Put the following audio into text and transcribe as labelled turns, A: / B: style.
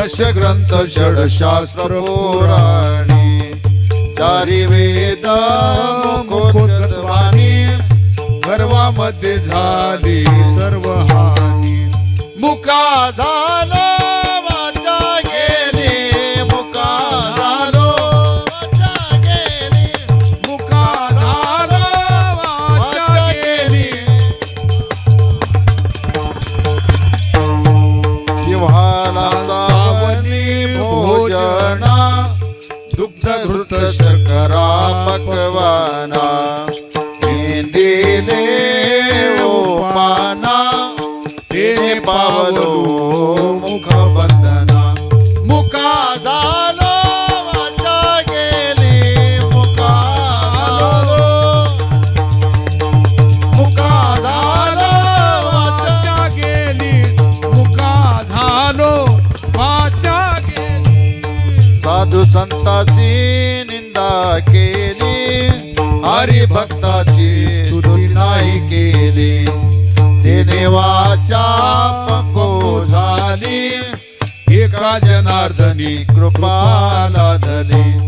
A: दशग्रंथ षडशास्त्र पुराणी चारी वेद गर्वामध्ये झाली सर्व हानी मुका दुग्ध घृत शर्करा पकवाना. मेंदिले ओपाना तेने पावलो मुख बंधना संताची निंदा केली. हरिभक्ताची स्तुती नाही केली. देवाच्या वाचा पको झाली. एका जनार्दनी कृपा लादली